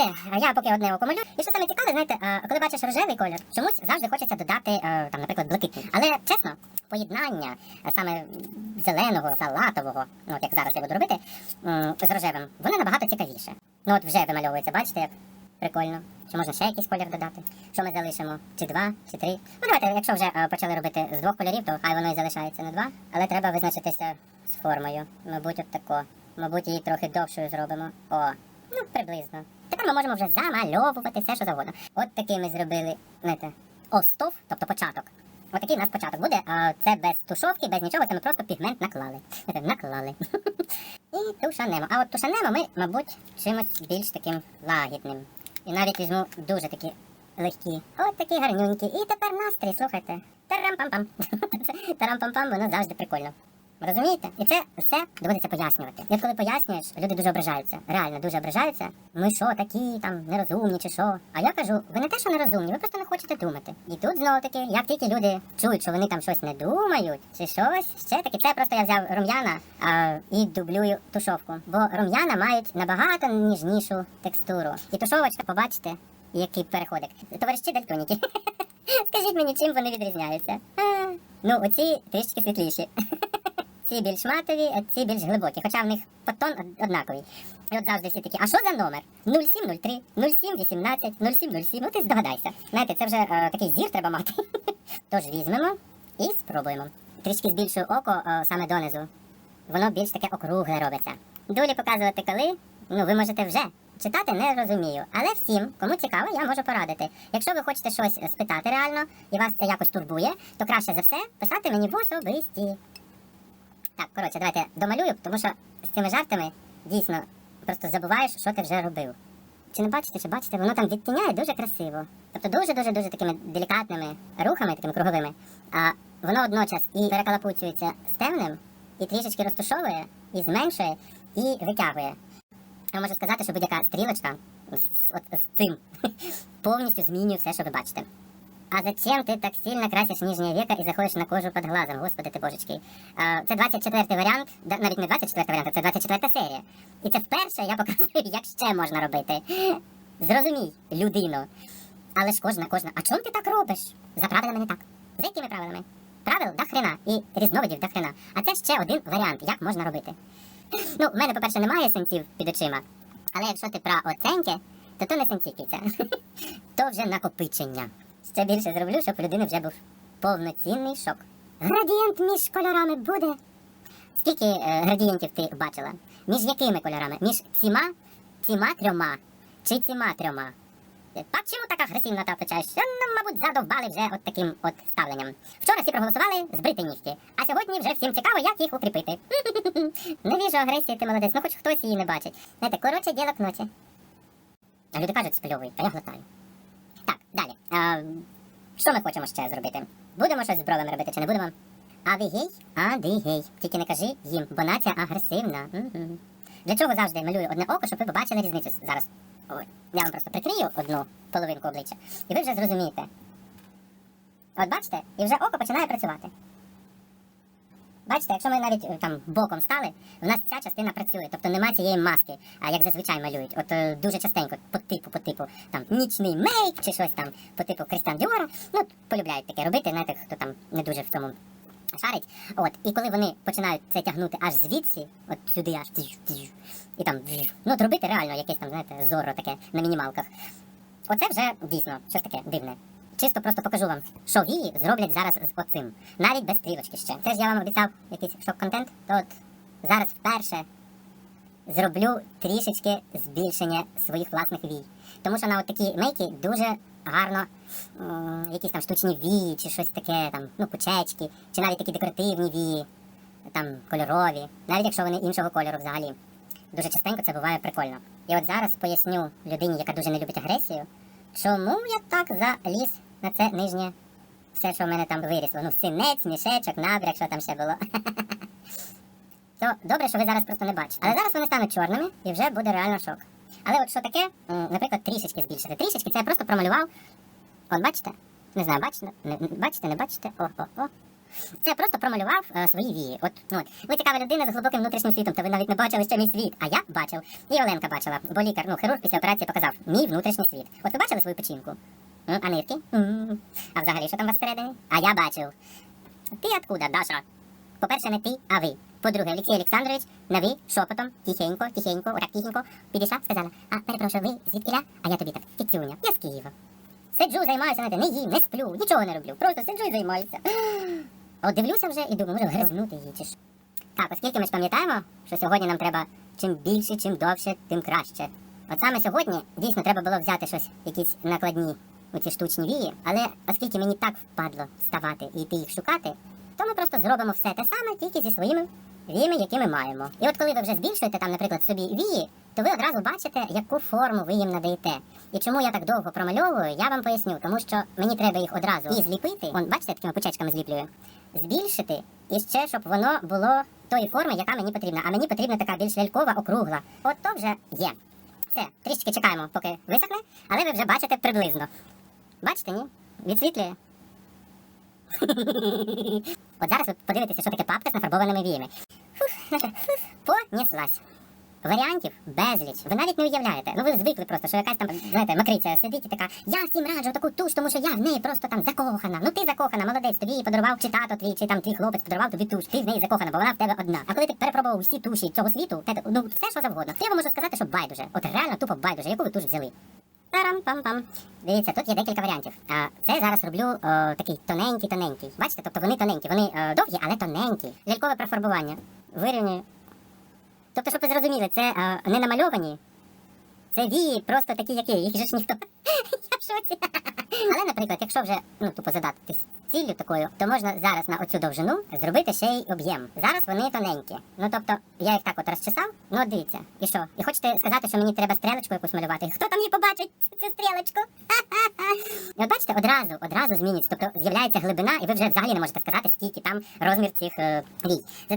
Це я поки одне око малюю. І що саме цікаве, знаєте, коли бачиш рожевий колір, чомусь завжди хочеться додати, е, там, наприклад, блакитний. Але чесно, поєднання е, саме зеленого, салатового, ну от як зараз я буду робити, з рожевим, воно набагато цікавіше. Ну от вже вимальовується, бачите, як прикольно. Чи можна ще якийсь колір додати? Що ми залишимо? Чи два, чи три? Ну давайте, якщо вже е, почали робити з двох кольорів, то хай воно і залишається на два. Але треба визначитися з формою. Мабуть, от тако. Мабуть, її трохи довшою зробимо. О, ну приблизно. Тепер ми можемо вже замальовувати все, що завгодно. От такий ми зробили, знаєте, остов, тобто початок. От такий в нас початок буде. А це без тушовки, без нічого, це ми просто пігмент наклали. Наклали. І тушанемо. А от тушанемо ми, мабуть, чимось більш таким лагідним. І навіть візьму дуже такі легкі. От такі гарнюнькі. І тепер настрій, слухайте. Тарам-пам-пам. Тарам-пам-пам, воно завжди прикольно. Розумієте? І це все доводиться пояснювати. От коли пояснюєш, люди дуже ображаються. Реально дуже ображаються. Ми що, такі там нерозумні чи що? А я кажу, ви не те, що нерозумні, ви просто не хочете думати. І тут знову таки, як тільки люди чують, що вони там щось не думають, чи щось, ще таки, це просто я взяв рум'яна а, і дублюю тушовку. Бо рум'яна мають набагато ніжнішу текстуру. І тушовочка, побачите, який переходик. Товариші дальтоніки. Скажіть мені, чим вони відрізняються? Ну, оці трішки світліші. Ці більш матові, ці більш глибокі, хоча в них потон од- однаковий. І от завжди всі такі, а що за номер? 0703, 0718, 0707, ну ти здогадайся. Знаєте, це вже е, такий зір треба мати. Тож візьмемо і спробуємо. Трішки збільшую око е, саме донизу. Воно більш таке округле робиться. Дулі показувати коли, ну ви можете вже. Читати не розумію, але всім, кому цікаво, я можу порадити. Якщо ви хочете щось е, спитати реально і вас це якось турбує, то краще за все писати мені в особисті. Так, коротше, давайте домалюю, тому що з цими жартами дійсно просто забуваєш, що ти вже робив. Чи не бачите, чи бачите, воно там відтіняє дуже красиво. Тобто дуже-дуже дуже такими делікатними рухами, такими круговими, а воно одночас і перекалапуцюється з темним, і трішечки розтушовує, і зменшує, і витягує. Я можу сказати, що будь-яка стрілочка з, от, з цим повністю змінює все, що ви бачите. А зачем ти так сильно красиш нижнє века і заходиш на кожу під глазом? Господи ти божечки. Це 24 варіант, навіть не 24 варіант, а це 24 серія. І це вперше я показую, як ще можна робити. Зрозумій, людино. Але ж кожна, кожна. А чому ти так робиш? За правилами не так. За якими правилами? Правил до хрена і різновидів до хрена. А це ще один варіант, як можна робити. Ну, в мене, по-перше, немає сенсів під очима. Але якщо ти про оценьки, то то не сенсівкиця. то вже накопичення. Ще більше зроблю, щоб у людини вже був повноцінний шок. Градієнт між кольорами буде. Скільки е, градієнтів ти бачила? Між якими кольорами? Між ціма, ціма трьома чи ціма трьома? Е, Та чому так агресивно та вточаєш? Е, Ну, мабуть, задовбали вже от таким от ставленням. Вчора всі проголосували збрити нігті, а сьогодні вже всім цікаво, як їх укріпити. Не віжу агресії, ти молодець, ну хоч хтось її не бачить. Знаєте, коротше, діло к ночі. А люди кажуть, спльовуй, а я глотаю. Так, далі. А, що ми хочемо ще зробити? Будемо щось з бровами робити чи не будемо? Авігей? Адигей. Тільки не кажи їм, бо нація агресивна. Угу. Для чого завжди малюю одне око, щоб ви побачили різницю зараз. Ой, я вам просто прикрию одну половинку обличчя, і ви вже зрозумієте. От бачите, і вже око починає працювати. Бачите, якщо ми навіть е, там боком стали, в нас ця частина працює, тобто нема цієї маски, а як зазвичай малюють. От е, дуже частенько, по типу, по типу, там нічний мейк чи щось там по типу Крістіан Діора. Ну, полюбляють таке робити, знаєте, хто там не дуже в цьому шарить. От, і коли вони починають це тягнути аж звідси, от сюди аж і там ну, от робити реально якесь там, знаєте, зорро таке на мінімалках. Оце вже дійсно щось таке дивне. Чисто просто покажу вам, що вії зроблять зараз з оцим. Навіть без стрілочки ще. Це ж я вам обіцяв якийсь шок-контент, то от зараз вперше зроблю трішечки збільшення своїх власних вій. Тому що на от такі мейки дуже гарно м, якісь там штучні вії, чи щось таке, там, ну, кучечки, чи навіть такі декоративні вії, там кольорові, навіть якщо вони іншого кольору взагалі. Дуже частенько це буває прикольно. І от зараз поясню людині, яка дуже не любить агресію, чому я так заліз на це нижнє все, що в мене там вирісло. Ну, синець, мішечок, набряк, що там ще було. То добре, що ви зараз просто не бачите. Але зараз вони стануть чорними і вже буде реально шок. Але от що таке, наприклад, трішечки збільшити. Трішечки це я просто промалював. От бачите? Не знаю, бачите? Не, бачите, не бачите? О, о, о. Це просто промалював е, свої вії. От, ну, от. Ви цікава людина з глибоким внутрішнім світом, то ви навіть не бачили ще мій світ. А я бачив. І Оленка бачила, бо лікар, ну, хірург після операції показав мій внутрішній світ. От ви бачили свою печінку? А нирки? А взагалі, що там у вас всередині? А я бачив. Ти откуда, Даша? По-перше, не ти, а ви. По-друге, Олексій Олександрович на ви шепотом, тихенько, тихенько, отак тихенько, підійшла, сказала, а перепрошую, ви звідкиля? А я тобі так, кицюня, я з Києва. Сиджу, займаюся, не їм, не сплю, нічого не роблю. Просто сиджу і займаюся. От дивлюся вже і думаю, може гризнути її чи що. Так, оскільки ми ж пам'ятаємо, що сьогодні нам треба чим більше, чим довше, тим краще. От саме сьогодні дійсно треба було взяти щось, якісь накладні оці штучні вії, але оскільки мені так впадло вставати і йти їх шукати, то ми просто зробимо все те саме, тільки зі своїми віями, які ми маємо. І от коли ви вже збільшуєте там, наприклад, собі вії, то ви одразу бачите, яку форму ви їм надаєте. І чому я так довго промальовую, я вам поясню, тому що мені треба їх одразу і зліпити. Вон, бачите, такими пучечками зліплюю. Збільшити і ще, щоб воно було тої форми, яка мені потрібна. А мені потрібна така більш лялькова, округла. От то вже є. Все, трішки чекаємо, поки висохне, але ви вже бачите приблизно. Бачите, ні? Відсвітлює. От зараз ви подивитеся, що таке папка з нафарбованими віями. Фух, понеслась. Варіантів безліч. Ви навіть не уявляєте. Ну ви звикли просто, що якась там, знаєте, макриця сидить і така, я всім раджу таку туш, тому що я в неї просто там закохана. Ну ти закохана, молодець, тобі її подарував чи тато твій, чи там твій хлопець подарував тобі туш. Ти в неї закохана, бо вона в тебе одна. А коли ти перепробував усі туші цього світу, ну все що завгодно. То я вам можу сказати, що байдуже. От реально тупо байдуже, яку ви туш взяли. Тарам-пам-пам. Дивіться, тут є декілька варіантів. А, це я зараз роблю о, такий тоненький-тоненький. Бачите, тобто вони тоненькі, вони о, довгі, але тоненькі. Лялькове профарбування. Вирівнюю. Тобто, щоб ви зрозуміли, це о, не намальовані. Це вії просто такі, які, їх же ж ніхто. Я в шоці. Але, наприклад, якщо вже ну, тупо задатись ціллю такою, то можна зараз на оцю довжину зробити ще й об'єм. Зараз вони тоненькі. Ну тобто, я їх так от розчесав, ну дивіться, і що? І хочете сказати, що мені треба стрелечку якусь малювати? Хто там її побачить цю стрілечку? І от бачите, одразу, одразу змінюється. Тобто з'являється глибина, і ви вже взагалі не можете сказати, скільки там розмір цих е, вій. За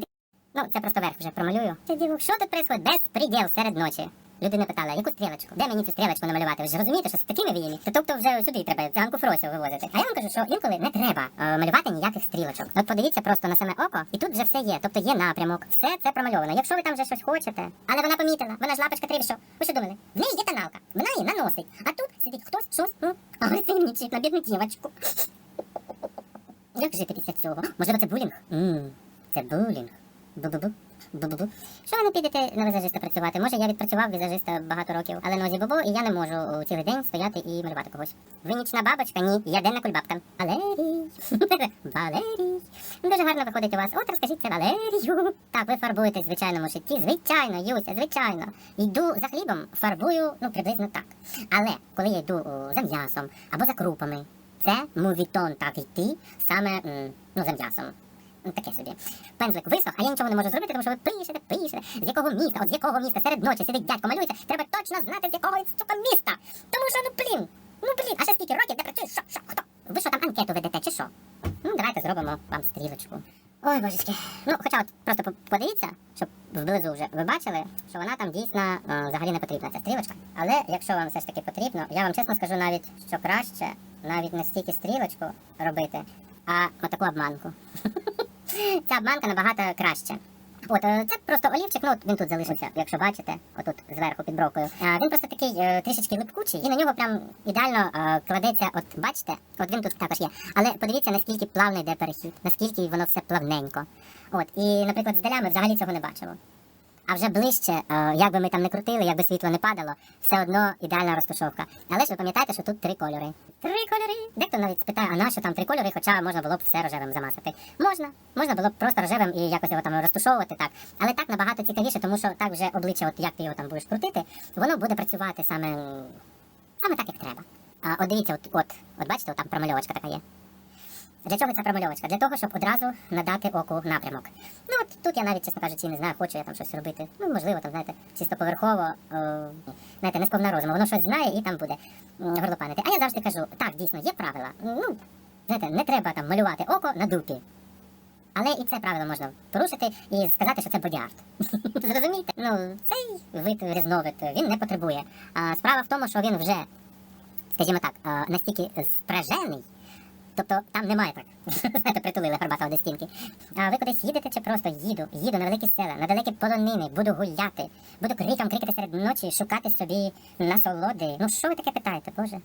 Ну, це просто верх вже промалюю. Що тут відбувається? Безпреділ серед ночі. Людина питала, яку стрілочку? Де мені цю стрілочку намалювати? Ви ж розумієте, що з такими віями? То тобто вже сюди треба циганку Фросю вивозити. А я вам кажу, що інколи не треба е, малювати ніяких стрілочок. От подивіться просто на саме око, і тут вже все є. Тобто є напрямок, все це промальовано. Якщо ви там вже щось хочете, але вона помітила, вона ж лапочка трібщо. Ви що думали? В неї є тоналка, вона її наносить. А тут сидить хтось, щось, м, агресивничить на бідну дівочку. Як жити після цього? Можливо, це булінг? Це булінг. Бу-бу-бу. Бу-бу-бу. Що ви не підете на візажиста працювати? Може, я відпрацював візажиста багато років, але нозі бобо, і я не можу цілий день стояти і малювати когось. Ви нічна бабочка? Ні, я денна кульбабка. Валерій. Валерій. Дуже гарно виходить у вас. От розкажіть це Валерію. Так, ви фарбуєтесь в звичайному житті. Звичайно, Юся, звичайно. Йду за хлібом, фарбую, ну, приблизно так. Але коли я йду за м'ясом або за крупами, це мувітон так йти саме ну, за м'ясом. Таке собі. Пензлик висох, а я нічого не можу зробити, тому що ви пишете, пишете. З якого міста, от з якого міста серед ночі сидить дядько малюється, треба точно знати, з якого сука міста. Тому що, ну блін, ну блін, а ще скільки років, де працюєш, що, що, хто? Ви що там анкету ведете, чи що? Ну, давайте зробимо вам стрілочку. Ой, божечки. Ну, хоча от просто подивіться, щоб вблизу вже ви бачили, що вона там дійсно е, взагалі не потрібна, ця стрілочка. Але якщо вам все ж таки потрібно, я вам чесно скажу навіть, що краще навіть не стільки стрілочку робити, а отаку обманку. Ця обманка набагато краще. От е, це просто олівчик, ну от він тут залишився, якщо бачите, отут зверху під бровкою. Він просто такий е, трішечки липкучий, і на нього прям ідеально е, кладеться, от бачите, от він тут також є. Але подивіться, наскільки плавно йде перехід, наскільки воно все плавненько. От, і, наприклад, з далями взагалі цього не бачимо. А вже ближче, е, як би ми там не крутили, як би світло не падало, все одно ідеальна розташовка. Але ж ви пам'ятаєте, що тут три кольори. Три кольори. Дехто навіть спитає, а нащо там три кольори, хоча можна було б все рожевим замазати. Можна, можна було б просто рожевим і якось його там розташовувати так. Але так набагато цікавіше, тому що так вже обличчя, от як ти його там будеш крутити, воно буде працювати саме, саме так, як треба. А, от дивіться, от, от, от бачите, от там промальовочка така є. Для чого ця промальовочка? Для того, щоб одразу надати оку напрямок. Ну от тут я навіть, чесно кажучи, не знаю, хочу я там щось робити. Ну, можливо, там, знаєте, чисто поверхово, о, знаєте, не сповна розуму. Воно щось знає і там буде горлопанити. А я завжди кажу, так, дійсно, є правила. Ну, знаєте, не треба там малювати око на дупі. Але і це правило можна порушити і сказати, що це бодіарт. Зрозумієте? Ну, цей вид різновид він не потребує. А справа в тому, що він вже, скажімо так, настільки спражений, Тобто там немає так. Знаєте, притулили Горбатого до стінки. А ви кудись їдете чи просто їду, їду на великі села, на далекі полонини, буду гуляти, буду криком крикати серед ночі, шукати собі насолоди. Ну що ви таке питаєте, Боже?